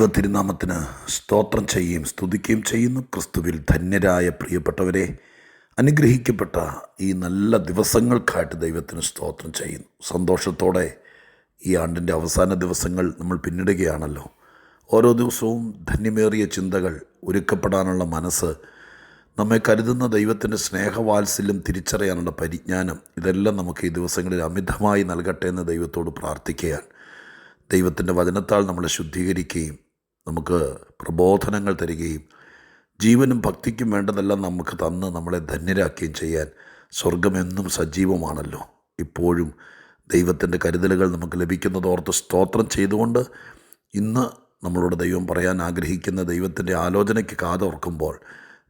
ദൈവ തിരുനാമത്തിന് സ്തോത്രം ചെയ്യുകയും സ്തുതിക്കുകയും ചെയ്യുന്നു. ക്രിസ്തുവിൽ ധന്യരായ പ്രിയപ്പെട്ടവരെ അനുഗ്രഹിക്കപ്പെട്ട ഈ നല്ല ദിവസങ്ങൾക്കായിട്ട് ദൈവത്തിന് സ്തോത്രം ചെയ്യുന്നു. സന്തോഷത്തോടെ ഈ ആണ്ടിന്റെ അവസാന ദിവസങ്ങൾ നമ്മൾ പിന്നിടുകയാണല്ലോ. ഓരോ ദിവസവും ധന്യമേറിയ ചിന്തകൾ ഒരുക്കപ്പെടാനുള്ള മനസ്സ് നമ്മെ കരുതുന്ന ദൈവത്തിന്റെ സ്നേഹവാത്സല്യം തിരിച്ചറിയാനുള്ള പരിജ്ഞാനം ഇതെല്ലാം നമുക്ക് ഈ ദിവസങ്ങളിൽ അമിതമായി നൽകട്ടെ എന്ന് ദൈവത്തോട് പ്രാർത്ഥിക്കുകയാണ്. ദൈവത്തിന്റെ വചനത്താൽ നമ്മളെ ശുദ്ധീകരിക്കുകയും നമുക്ക് പ്രബോധനങ്ങൾ തരികയും ജീവനും ഭക്തിക്കും വേണ്ടതെല്ലാം നമുക്ക് തന്ന് നമ്മളെ ധന്യരാക്കുകയും ചെയ്യാൻ സ്വർഗമെന്നും സജീവമാണല്ലോ. ഇപ്പോഴും ദൈവത്തിന്റെ കരുതലുകൾ നമുക്ക് ലഭിക്കുന്നതോർത്ത് സ്തോത്രം ചെയ്തുകൊണ്ട് ഇന്ന് നമ്മളോട് ദൈവം പറയാൻ ആഗ്രഹിക്കുന്ന ദൈവത്തിന്റെ ആലോചനയ്ക്ക് കാതോർക്കുമ്പോൾ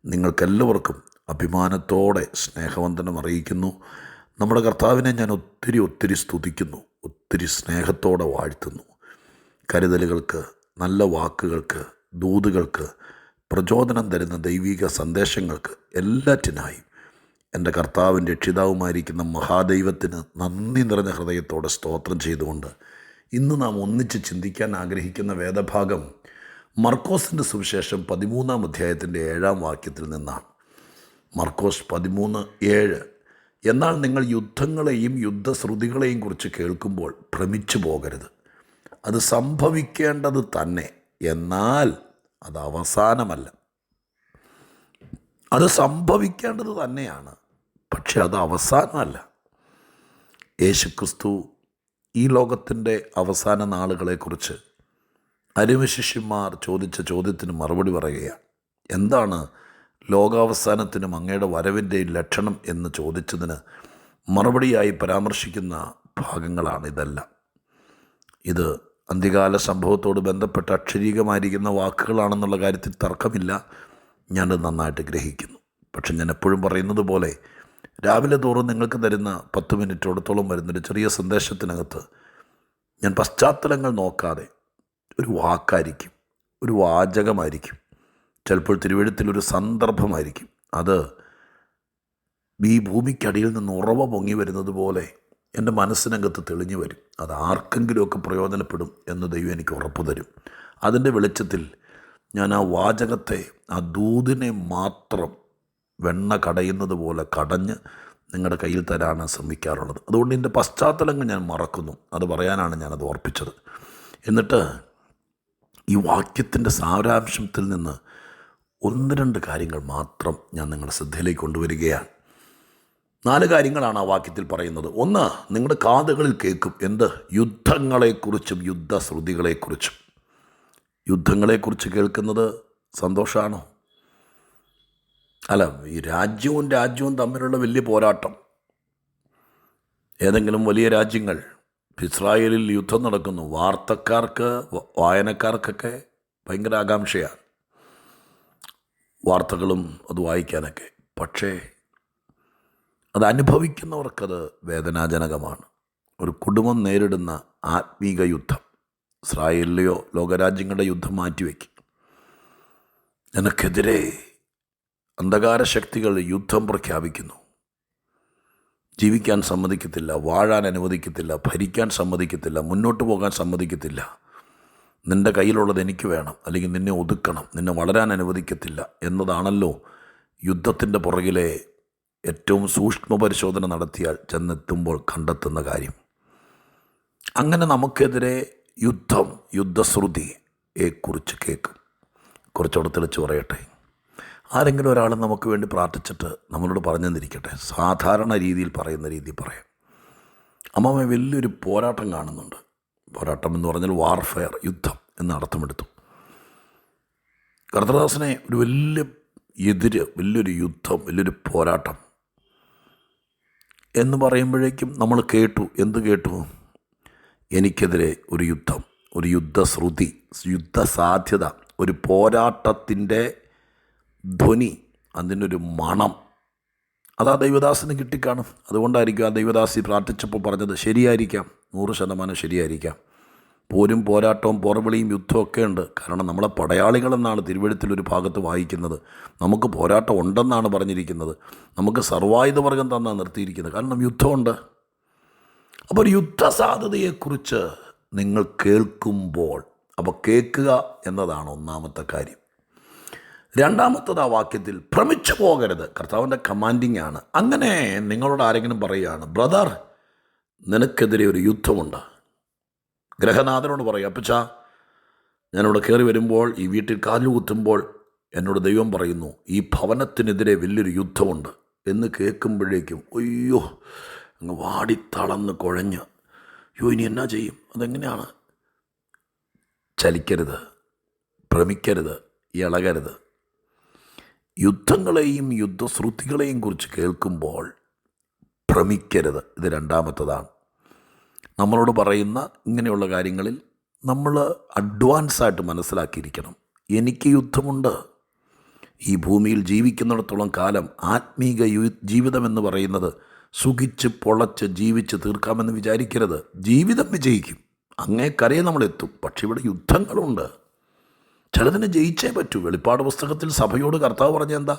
നിങ്ങൾക്കെല്ലാവർക്കും അഭിമാനത്തോടെ സ്നേഹവന്ദനം അറിയിക്കുന്നു. നമ്മുടെ കർത്താവിനെ ഞാൻ ഒത്തിരി ഒത്തിരി സ്തുതിക്കുന്നു ഒത്തിരി സ്നേഹത്തോടെ വാഴ്ത്തുന്നു. കരുതലുകൾക്ക് നല്ല വാക്കുകൾക്ക് ദൂതുകൾക്ക് പ്രചോദനം തരുന്ന ദൈവിക സന്ദേശങ്ങൾക്ക് എല്ലാറ്റിനായും എന്റെ കർത്താവും രക്ഷിതാവുമായിരിക്കുന്ന മഹാദൈവത്തിന് നന്ദി നിറഞ്ഞ ഹൃദയത്തോടെ സ്തോത്രം ചെയ്തുകൊണ്ട് ഇന്ന് നാം ഒന്നിച്ച് ചിന്തിക്കാൻ ആഗ്രഹിക്കുന്ന വേദഭാഗം മർക്കോസിന്റെ സുവിശേഷം പതിമൂന്നാം അധ്യായത്തിന്റെ ഏഴാം വാക്യത്തിൽ നിന്നാണ്. മർക്കോസ് പതിമൂന്ന് ഏഴ്. എന്നാൽ നിങ്ങൾ യുദ്ധങ്ങളെയും യുദ്ധശ്രുതികളെയും കുറിച്ച് കേൾക്കുമ്പോൾ ഭ്രമിച്ചു പോകരുത്. അത് സംഭവിക്കേണ്ടത് തന്നെ. എന്നാൽ അത് അവസാനമല്ല. അത് സംഭവിക്കേണ്ടത് തന്നെയാണ്. പക്ഷെ അത് അവസാനമല്ല. യേശുക്രിസ്തു ഈ ലോകത്തിന്റെ അവസാന നാളുകളെക്കുറിച്ച് അരുമശിഷ്യന്മാർ ചോദിച്ച ചോദ്യത്തിന് മറുപടി പറയുകയാണ്. എന്താണ് ലോകാവസാനത്തിനും അങ്ങയുടെ വരവിന്റെയും ലക്ഷണം എന്ന് ചോദിച്ചതിന് മറുപടിയായി പരാമർശിക്കുന്ന ഭാഗങ്ങളാണ് ഇതെല്ലാം. ഇത് അന്ത്യകാല സംഭവത്തോട് ബന്ധപ്പെട്ട് അക്ഷരീകമായിരിക്കുന്ന വാക്കുകളാണെന്നുള്ള കാര്യത്തിൽ തർക്കമില്ല. ഞാനത് നന്നായിട്ട് ഗ്രഹിക്കുന്നു. പക്ഷെ ഞാൻ എപ്പോഴും പറയുന്നത് പോലെ രാവിലെ തോറും നിങ്ങൾക്ക് തരുന്ന പത്ത് മിനിറ്റോടത്തോളം വരുന്നൊരു ചെറിയ സന്ദേശത്തിനകത്ത് ഞാൻ പശ്ചാത്തലങ്ങൾ നോക്കാതെ ഒരു വാക്കായിരിക്കും ഒരു വാചകമായിരിക്കും. ചിലപ്പോൾ തിരുവഴുത്തിലൊരു സന്ദർഭമായിരിക്കും. അത് ഈ ഭൂമിക്കടിയിൽ നിന്ന് ഉറവ പൊങ്ങി വരുന്നത് പോലെ എന്റെ മനസ്സിനകത്ത് തെളിഞ്ഞു വരും. അത് ആർക്കെങ്കിലുമൊക്കെ പ്രയോജനപ്പെടും എന്ന് ദൈവം എനിക്ക് ഉറപ്പ് തരും. അതിന്റെ വെളിച്ചത്തിൽ ഞാൻ ആ വാചകത്തെ ആ ദൂതിനെ മാത്രം വെണ്ണ കടയുന്നത് പോലെ കടഞ്ഞ് നിങ്ങളുടെ കയ്യിൽ തരാനാണ് ശ്രമിക്കാറുള്ളത്. അതുകൊണ്ട് എന്റെ പശ്ചാത്തലങ്ങൾ ഞാൻ മറക്കുന്നു. അത് പറയാനാണ് ഞാനത് ഓർപ്പിച്ചത്. എന്നിട്ട് ഈ വാക്യത്തിന്റെ സാരാംശത്തിൽ നിന്ന് ഒന്ന് രണ്ട് കാര്യങ്ങൾ മാത്രം ഞാൻ നിങ്ങളുടെ ശ്രദ്ധയിലേക്ക് കൊണ്ടുവരികയാണ്. നാല് കാര്യങ്ങളാണ് ആ വാക്യത്തിൽ പറയുന്നത്. ഒന്ന് നിങ്ങളുടെ കാതുകളിൽ കേൾക്കും. എന്ത്? യുദ്ധങ്ങളെക്കുറിച്ചും യുദ്ധശ്രുതികളെക്കുറിച്ചും. യുദ്ധങ്ങളെക്കുറിച്ച് കേൾക്കുന്നത് സന്തോഷമാണോ അല്ല ഈ രാജ്യവും രാജ്യവും തമ്മിലുള്ള വലിയ പോരാട്ടം. ഏതെങ്കിലും വലിയ രാജ്യങ്ങൾ ഇസ്രായേലിൽ യുദ്ധം നടക്കുന്നു. വാർത്തക്കാർക്ക് വായനക്കാർക്കൊക്കെ ഭയങ്കര ആകാംക്ഷയാണ്. വാർത്തകളും അത് വായിക്കാനൊക്കെ. പക്ഷേ അത് അനുഭവിക്കുന്നവർക്കത് വേദനാജനകമാണ്. ഒരു കുടുംബം നേരിടുന്ന ആത്മീക യുദ്ധം ഇസ്രായേലിലെയോ ലോകരാജ്യങ്ങളുടെ യുദ്ധം മാറ്റിവെക്കും. നിനക്കെതിരെ അന്ധകാര ശക്തികൾ യുദ്ധം പ്രഖ്യാപിക്കുന്നു. ജീവിക്കാൻ സമ്മതിക്കത്തില്ല വാഴാൻ അനുവദിക്കത്തില്ല ഭരിക്കാൻ സമ്മതിക്കത്തില്ല മുന്നോട്ട് പോകാൻ സമ്മതിക്കത്തില്ല. നിന്റെ കയ്യിലുള്ളത് എനിക്ക് വേണം അല്ലെങ്കിൽ നിന്നെ ഒതുക്കണം നിന്നെ വളരാൻ അനുവദിക്കത്തില്ല എന്നതാണല്ലോ യുദ്ധത്തിന്റെ പുറകിലെ ഏറ്റവും സൂക്ഷ്മ പരിശോധന നടത്തിയാൽ ചെന്നെത്തുമ്പോൾ കണ്ടെത്തുന്ന കാര്യം. അങ്ങനെ നമുക്കെതിരെ യുദ്ധം യുദ്ധശ്രുതിയെക്കുറിച്ച് കേൾക്കും. കുറച്ചുകൂടെ തെളിച്ച് പറയട്ടെ. ആരെങ്കിലും ഒരാൾ നമുക്ക് വേണ്ടി പ്രാർത്ഥിച്ചിട്ട് നമ്മളോട് പറഞ്ഞെന്നിരിക്കട്ടെ. സാധാരണ രീതിയിൽ പറയുന്ന രീതിയിൽ പറയാം. അമ്മമ്മ വലിയൊരു പോരാട്ടം കാണുന്നുണ്ട്. പോരാട്ടം എന്ന് പറഞ്ഞാൽ വാർഫെയർ യുദ്ധം എന്ന് അർത്ഥമെടുത്തു. കർത്തദാസനെ ഒരു വലിയ എതിര് വലിയൊരു യുദ്ധം വലിയൊരു പോരാട്ടം എന്ന് പറയുമ്പോഴേക്കും നമ്മൾ കേട്ടു. എന്ത് കേട്ടു? എനിക്കെതിരെ ഒരു യുദ്ധം ഒരു യുദ്ധശ്രുതി യുദ്ധസാധ്യത ഒരു പോരാട്ടത്തിന്റെ ധ്വനി അതിനൊരു മണം. അതാ ദൈവദാസിന് കിട്ടിക്കാണും. അതുകൊണ്ടായിരിക്കും ആ ദൈവദാസി പ്രാർത്ഥിച്ചപ്പോൾ പറഞ്ഞത് ശരിയായിരിക്കാം. നൂറ് ശതമാനം ശരിയായിരിക്കാം. പോരും പോരാട്ടവും പോർവിളിയും യുദ്ധമൊക്കെ ഉണ്ട്. കാരണം നമ്മളെ പടയാളികളെന്നാണ് തിരുവഴുത്തിലൊരു ഭാഗത്ത് വായിക്കുന്നത്. നമുക്ക് പോരാട്ടം ഉണ്ടെന്നാണ് പറഞ്ഞിരിക്കുന്നത്. നമുക്ക് സർവായുധവർഗം തന്നാണ് നിർത്തിയിരിക്കുന്നത്. കാരണം യുദ്ധമുണ്ട്. അപ്പോൾ ഒരു യുദ്ധസാധ്യതയെക്കുറിച്ച് നിങ്ങൾ കേൾക്കുമ്പോൾ അപ്പോൾ കേൾക്കുക എന്നതാണ് ഒന്നാമത്തെ കാര്യം. രണ്ടാമത്തത് ആ വാക്യത്തിൽ ഭ്രമിച്ചു പോകരുത്. കർത്താവിന്റെ കമാൻഡിങ് ആണ്. അങ്ങനെ നിങ്ങളോട് ആരെങ്കിലും പറയുകയാണ് ബ്രദർ നിനക്കെതിരെ ഒരു യുദ്ധമുണ്ട്. ഗ്രഹനാഥനോട് പറയും അപ്പച്ച ഞാനിവിടെ കയറി വരുമ്പോൾ ഈ വീട്ടിൽ കാലു കുത്തുമ്പോൾ എന്നോട് ദൈവം പറയുന്നു ഈ ഭവനത്തിനെതിരെ വലിയൊരു യുദ്ധമുണ്ട്. എന്ന് കേൾക്കുമ്പോഴേക്കും അയ്യോ അങ്ങ് വാടിത്തളന്ന് കുഴഞ്ഞ്. അയ്യോ ഇനി എന്നാ ചെയ്യും? അതെങ്ങനെയാണ്? ചലിക്കരുത് ഭ്രമിക്കരുത് ഇളകരുത്. യുദ്ധങ്ങളെയും യുദ്ധശ്രുതികളെയും കുറിച്ച് കേൾക്കുമ്പോൾ ഭ്രമിക്കരുത്. ഇത് രണ്ടാമത്തതാണ്. നമ്മളോട് പറയുന്ന ഇങ്ങനെയുള്ള കാര്യങ്ങളിൽ നമ്മൾ അഡ്വാൻസായിട്ട് മനസ്സിലാക്കിയിരിക്കണം. എനിക്ക് യുദ്ധമുണ്ട്. ഈ ഭൂമിയിൽ ജീവിക്കുന്നിടത്തോളം കാലം ആത്മീക യു ജീവിതം എന്ന് പറയുന്നത് സുഖിച്ച് പൊളച്ച് ജീവിച്ച് തീർക്കാമെന്ന് വിചാരിക്കരുത്. ജീവിതം വിജയിക്കും. അങ്ങേക്കരയെ നമ്മളെത്തും. പക്ഷെ ഇവിടെ യുദ്ധങ്ങളുണ്ട്. ചിലതിനെ ജയിച്ചേ പറ്റൂ. വെളിപ്പാട് പുസ്തകത്തിൽ സഭയോട് കർത്താവ് പറഞ്ഞ എന്താ?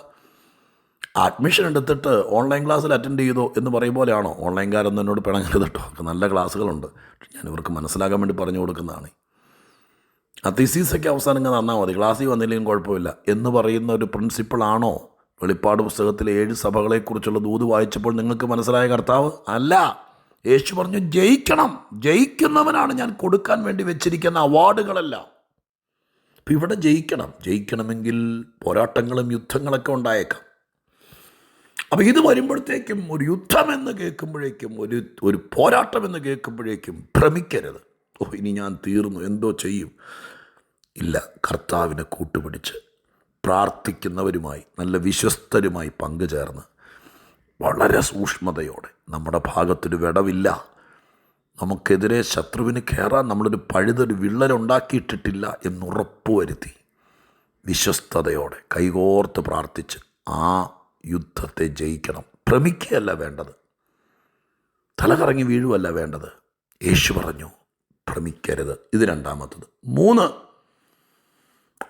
അഡ്മിഷൻ എടുത്തിട്ട് ഓൺലൈൻ ക്ലാസ്സിൽ അറ്റൻഡ് ചെയ്തോ എന്ന് പറയും പോലെയാണോ? ഓൺലൈൻകാരൊന്നും എന്നോട് പിണങ്ങരുത് കേട്ടോ നല്ല ക്ലാസ്സുകളുണ്ട്. ഞാൻ ഇവർക്ക് മനസ്സിലാക്കാൻ വേണ്ടി പറഞ്ഞു കൊടുക്കുന്നതാണ്. ആ തിസീസൊക്കെ അവസാനം തന്നാൽ മതി. ക്ലാസ്സിൽ വന്നില്ലെങ്കിലും കുഴപ്പമില്ല. എന്ന് പറയുന്ന ഒരു പ്രിൻസിപ്പിളാണോ വെളിപ്പാട് പുസ്തകത്തിലെ ഏഴ് സഭകളെക്കുറിച്ചുള്ള ദൂത് വായിച്ചപ്പോൾ നിങ്ങൾക്ക് മനസ്സിലായ കർത്താവ്? അല്ല. യേശു പറഞ്ഞു ജയിക്കണം. ജയിക്കുന്നവനാണ് ഞാൻ കൊടുക്കാൻ വേണ്ടി വെച്ചിരിക്കുന്ന അവാർഡുകളെല്ലാം. അപ്പം ഇവിടെ ജയിക്കണം. ജയിക്കണമെങ്കിൽ പോരാട്ടങ്ങളും യുദ്ധങ്ങളൊക്കെ ഉണ്ടായേക്കാം. അപ്പം ഇത് വരുമ്പോഴത്തേക്കും ഒരു യുദ്ധമെന്ന് കേൾക്കുമ്പോഴേക്കും ഒരു ഒരു പോരാട്ടം എന്ന് കേൾക്കുമ്പോഴേക്കും ഭ്രമിക്കരുത്. ഓ ഇനി ഞാൻ തീർന്നു എന്തോ ചെയ്യും. ഇല്ല കർത്താവിനെ കൂട്ടുപിടിച്ച് പ്രാർത്ഥിക്കുന്നവരുമായി നല്ല വിശ്വസ്തരുമായി പങ്കുചേർന്ന് വളരെ സൂക്ഷ്മതയോടെ നമ്മുടെ ഭാഗത്തൊരു വിടവില്ല. നമുക്കെതിരെ ശത്രുവിന് കയറാൻ നമ്മളൊരു പഴുതൊരു വിള്ളലുണ്ടാക്കിയിട്ടിട്ടില്ല എന്നുറപ്പ് വരുത്തി വിശ്വസ്തയോടെ കൈകോർത്ത് പ്രാർത്ഥിച്ച് ആ യുദ്ധത്തെ ജയിക്കണം. ഭ്രമിക്കുകയല്ല വേണ്ടത്. തലകറങ്ങി വീഴുവല്ല വേണ്ടത്. യേശു പറഞ്ഞു ഭ്രമിക്കരുത്. ഇത് രണ്ടാമത്തത്. മൂന്ന്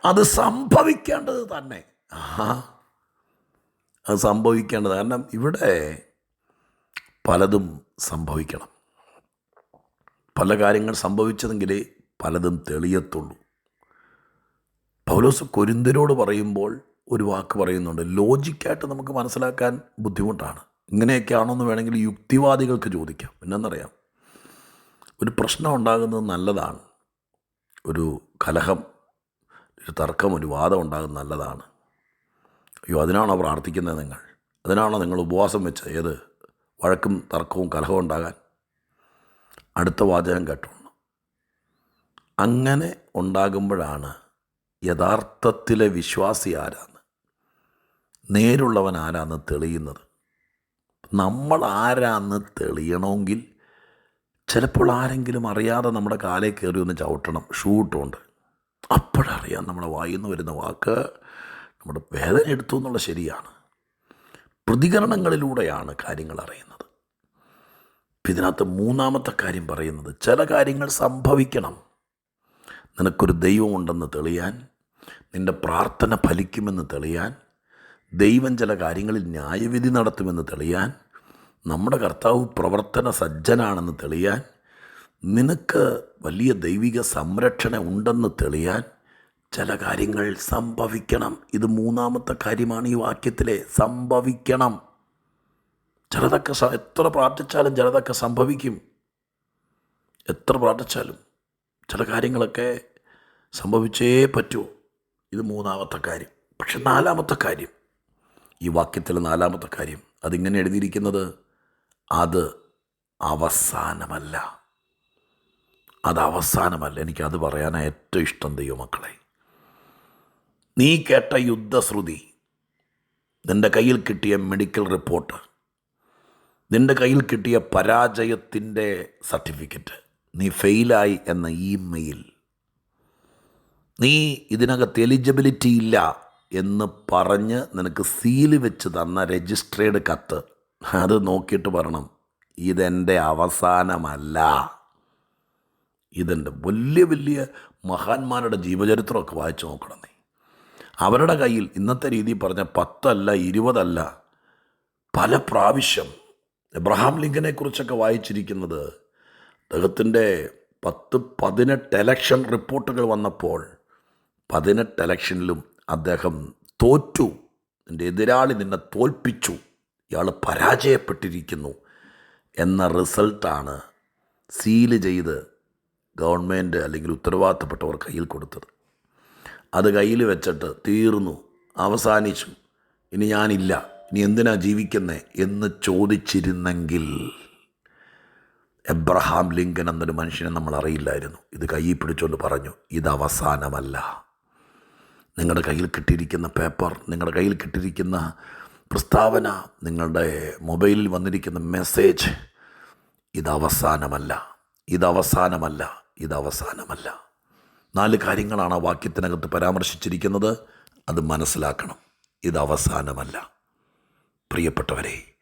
അത് സംഭവിക്കേണ്ടത് തന്നെ. ആ അത് സംഭവിക്കേണ്ടത് കാരണം ഇവിടെ പലതും സംഭവിക്കണം. പല കാര്യങ്ങൾ സംഭവിച്ചതെങ്കിലേ പലതും തെളിയത്തുള്ളൂ. പൗലോസ് കൊരിന്തരോട് പറയുമ്പോൾ ഒരു വാക്ക് പറയുന്നുണ്ട്. ലോജിക്കായിട്ട് നമുക്ക് മനസ്സിലാക്കാൻ ബുദ്ധിമുട്ടാണ്. ഇങ്ങനെയൊക്കെയാണോന്ന് വേണമെങ്കിൽ യുക്തിവാദികൾക്ക് ചോദിക്കാം. പിന്നെന്നറിയാം ഒരു പ്രശ്നം ഉണ്ടാകുന്നത് നല്ലതാണ്. ഒരു കലഹം ഒരു തർക്കം ഒരു വാദം ഉണ്ടാകുന്നത് നല്ലതാണ്. അയ്യോ അതിനാണോ പ്രാർത്ഥിക്കുന്നത് നിങ്ങൾ? അതിനാണോ നിങ്ങൾ ഉപവാസം വെച്ച് ഏത് വഴക്കും തർക്കവും കലഹവും ഉണ്ടാകാൻ? അടുത്ത വാചകം കേട്ടോണം. അങ്ങനെ ഉണ്ടാകുമ്പോഴാണ് യഥാർത്ഥത്തിലെ വിശ്വാസി ആരാന്ന് നേരുള്ളവൻ ആരാന്ന് തെളിയുന്നത്? നമ്മൾ ആരാന്ന് തെളിയണമെങ്കിൽ ചിലപ്പോൾ ആരെങ്കിലും അറിയാതെ നമ്മുടെ കാലേ കയറി ഒന്ന് ചവിട്ടണം. ഷൂ ഇട്ടുകൊണ്ട് അപ്പോഴറിയാം നമ്മുടെ വായിന്ന് വരുന്ന വാക്ക് നമ്മുടെ വേദന എടുത്തു എന്നുള്ള ശരിയാണ്. പ്രതികരണങ്ങളിലൂടെയാണ് കാര്യങ്ങൾ അറിയുന്നത്. ഇതിനകത്ത് മൂന്നാമത്തെ കാര്യം പറയുന്നത് ചില കാര്യങ്ങൾ സംഭവിക്കണം. നിനക്കൊരു ദൈവമുണ്ടെന്ന് തെളിയാൻ നിന്റെ പ്രാർത്ഥന ഫലിക്കുമെന്ന് തെളിയാൻ ദൈവം ചില കാര്യങ്ങളിൽ ന്യായവിധി നടത്തുമെന്ന് തെളിയാൻ നമ്മുടെ കർത്താവ് പ്രവർത്തന സജ്ജനാണെന്ന് തെളിയാൻ നിനക്ക് വലിയ ദൈവിക സംരക്ഷണ ഉണ്ടെന്ന് തെളിയാൻ ചില കാര്യങ്ങൾ സംഭവിക്കണം. ഇത് മൂന്നാമത്തെ കാര്യമാണ് ഈ വാക്യത്തിലെ സംഭവിക്കണം. ചിലതൊക്കെ എത്ര പ്രാർത്ഥിച്ചാലും ചിലതൊക്കെ സംഭവിക്കും. എത്ര പ്രാർത്ഥിച്ചാലും ചില കാര്യങ്ങളൊക്കെ സംഭവിച്ചേ പറ്റൂ. ഇത് മൂന്നാമത്തെ കാര്യം. പക്ഷെ നാലാമത്തെ കാര്യം ഈ വാക്യത്തിലെ നാലാമത്തെ കാര്യം. അതിങ്ങനെ എഴുതിയിരിക്കുന്നത് അത് അവസാനമല്ല. അത് അവസാനമല്ല. എനിക്കത് പറയാൻ ഏറ്റവും ഇഷ്ടം ദൈവമക്കളെ. നീ കേട്ട യുദ്ധശ്രുതി നിന്റെ കയ്യിൽ കിട്ടിയ മെഡിക്കൽ റിപ്പോർട്ട് നിന്റെ കയ്യിൽ കിട്ടിയ പരാജയത്തിന്റെ സർട്ടിഫിക്കറ്റ്. നീ ഫെയിലായി എന്ന ഇമെയിൽ നീ ഇതിനകത്ത് എലിജിബിലിറ്റി ഇല്ല. എന്ന് പറഞ്ഞ് നിനക്ക് സീൽ വെച്ച് തന്ന രജിസ്ട്രേഡ് കത്ത്. അത് നോക്കിയിട്ട് പറയണം. ഇതെന്റെ അവസാനമല്ല. ഇതെന്റെ വലിയ വലിയ മഹാന്മാരുടെ ജീവചരിത്രമൊക്കെ വായിച്ചു നോക്കണം നീ. അവരുടെ കയ്യിൽ ഇന്നത്തെ രീതിയിൽ പറഞ്ഞ പത്തല്ല ഇരുപതല്ല പല പ്രാവശ്യം എബ്രഹാം ലിങ്കനെ കുറിച്ചൊക്കെ വായിച്ചിരിക്കുന്നത് അദ്ദേഹത്തിന്റെ പത്ത് പതിനെട്ട് എലക്ഷൻ റിപ്പോർട്ടുകൾ വന്നപ്പോൾ പതിനെട്ട് എലക്ഷനിലും അദ്ദേഹം തോറ്റു. എന്റെ എതിരാളി നിന്നെ തോൽപ്പിച്ചു. ഇയാൾ പരാജയപ്പെട്ടിരിക്കുന്നു എന്ന റിസൾട്ടാണ് സീൽ ചെയ്ത് ഗവൺമെന്റ് അല്ലെങ്കിൽ ഉത്തരവാദിത്തപ്പെട്ടവർ കയ്യിൽ കൊടുത്തത്. അത് കയ്യിൽ വെച്ചിട്ട് തീർന്നു അവസാനിച്ചു. ഇനി ഞാനില്ല ഇനി എന്തിനാ ജീവിക്കുന്നേ എന്ന് ചോദിച്ചിരുന്നെങ്കിൽ എബ്രഹാം ലിങ്കൻ എന്നൊരു മനുഷ്യനെ നമ്മൾ അറിയില്ലായിരുന്നു ഇത് കയ്യിൽ പിടിച്ചുകൊണ്ട് പറഞ്ഞു ഇത് അവസാനമല്ല. നിങ്ങളുടെ കയ്യിൽ കിട്ടിയിരിക്കുന്ന പേപ്പർ നിങ്ങളുടെ കയ്യിൽ കിട്ടിയിരിക്കുന്ന പ്രസ്താവന നിങ്ങളുടെ മൊബൈലിൽ വന്നിരിക്കുന്ന മെസ്സേജ് ഇത് അവസാനമല്ല ഇത് അവസാനമല്ല ഇത് അവസാനമല്ല നാല് കാര്യങ്ങളാണ് ആ വാക്യത്തിനകത്ത് പരാമർശിച്ചിരിക്കുന്നത്. അത് മനസ്സിലാക്കണം. ഇത് അവസാനമല്ല പ്രിയപ്പെട്ടവരെ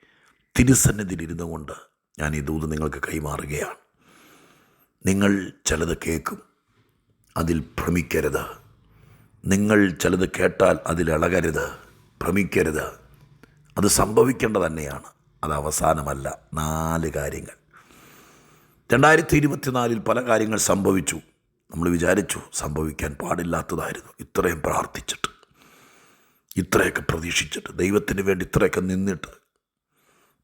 തിരുസന്നിധിയിലിരുന്നു കൊണ്ട് ഞാൻ ഈ ദൂത് നിങ്ങൾക്ക് കൈമാറുകയാണ്. നിങ്ങൾ ചിലത് കേൾക്കും. അതിൽ ഭ്രമിക്കരുത്. നിങ്ങൾ ചിലത് കേട്ടാൽ അതിലിളകരുത് ഭ്രമിക്കരുത്. അത് സംഭവിക്കേണ്ടത് തന്നെയാണ്. അത് അവസാനമല്ല. നാല് കാര്യങ്ങൾ. രണ്ടായിരത്തി ഇരുപത്തിനാലിൽ പല കാര്യങ്ങൾ സംഭവിച്ചു. നമ്മൾ വിചാരിച്ചു സംഭവിക്കാൻ പാടില്ലാത്തതായിരുന്നു. ഇത്രയും പ്രാർത്ഥിച്ചിട്ട് ഇത്രയൊക്കെ പ്രതീക്ഷിച്ചിട്ട് ദൈവത്തിന് വേണ്ടി ഇത്രയൊക്കെ നിന്നിട്ട്.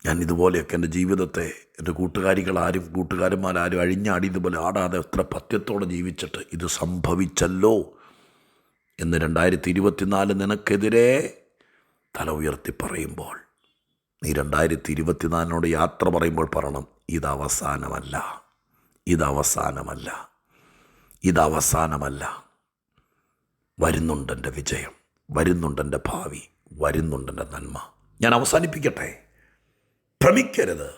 ഞാൻ ഇതുപോലെയൊക്കെ എന്റെ ജീവിതത്തെ എന്റെ കൂട്ടുകാരികളാരും കൂട്ടുകാരന്മാരാരും അഴിഞ്ഞാടി ഇതുപോലെ ആടാതെ എത്ര പത്യത്തോടെ ജീവിച്ചിട്ട് ഇത് സംഭവിച്ചല്ലോ? എന്ന് രണ്ടായിരത്തി ഇരുപത്തിനാല് നിനക്കെതിരെ തല ഉയർത്തി പറയുമ്പോൾ നീ രണ്ടായിരത്തി ഇരുപത്തിനാലിനോട് യാത്ര പറയുമ്പോൾ പറയണം ഇത് അവസാനമല്ല ഇത് അവസാനമല്ല ഇത് അവസാനമല്ല. വരുന്നുണ്ടെന്റെ വിജയം വരുന്നുണ്ടെന്റെ ഭാവി വരുന്നുണ്ടെന്റെ നന്മ. ഞാൻ അവസാനിപ്പിക്കട്ടെ. ഭ്രമിക്കരുത്.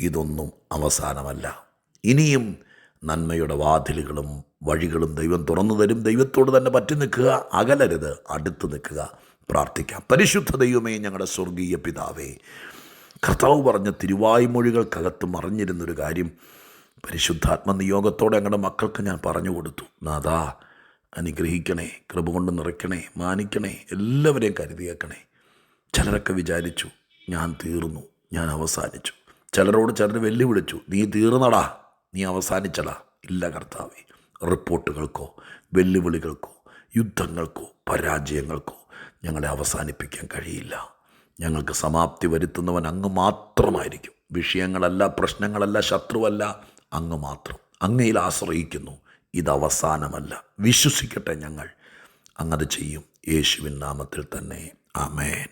ഇതൊന്നും അവസാനമല്ല. ഇനിയും നന്മയുടെ വാതിലുകളും വഴികളും ദൈവം തുറന്നു തരും. ദൈവത്തോട് തന്നെ പറ്റി നിൽക്കുക അകലരുത് അടുത്ത് നിൽക്കുക. പ്രാർത്ഥിക്കാം. പരിശുദ്ധ ദൈവമേ ഞങ്ങളുടെ സ്വർഗീയ പിതാവേ കർത്താവ് പറഞ്ഞ തിരുവായ്മൊഴികൾക്കകത്ത് മറിഞ്ഞിരുന്നൊരു കാര്യം പരിശുദ്ധാത്മ നിയോഗത്തോടെ ഞങ്ങളുടെ മക്കൾക്ക് ഞാൻ പറഞ്ഞു കൊടുത്തു. നാഥാ അനുഗ്രഹിക്കണേ കൃപ കൊണ്ട് നിറയ്ക്കണേ മാനിക്കണേ എല്ലാവരെയും കരുതിയേക്കണേ ചിലരൊക്കെ വിചാരിച്ചു ഞാൻ തീർന്നു ഞാൻ അവസാനിച്ചു. ചിലരോട് ചിലർ വെല്ലുവിളിച്ചു നീ തീർന്നടാ നീ അവസാനിച്ചടാ. ഇല്ല കർത്താവേ റിപ്പോർട്ടുകൾക്കോ വെല്ലുവിളികൾക്കോ യുദ്ധങ്ങൾക്കോ പരാജയങ്ങൾക്കോ ഞങ്ങളെ അവസാനിപ്പിക്കാൻ കഴിയില്ല. ഞങ്ങൾക്ക് സമാപ്തി വരുത്തുന്നവൻ അങ്ങ് മാത്രമായിരിക്കും. വിഷയങ്ങളല്ല പ്രശ്നങ്ങളല്ല ശത്രുവല്ല അങ്ങ് മാത്രം. അങ്ങയിൽ ആശ്രയിക്കുന്നു. ഇത് അവസാനമല്ല. വിശ്വസിക്കട്ടെ ഞങ്ങൾ. അങ്ങത് ചെയ്യും. യേശുവിൻ നാമത്തിൽ തന്നെ. ആമേൻ.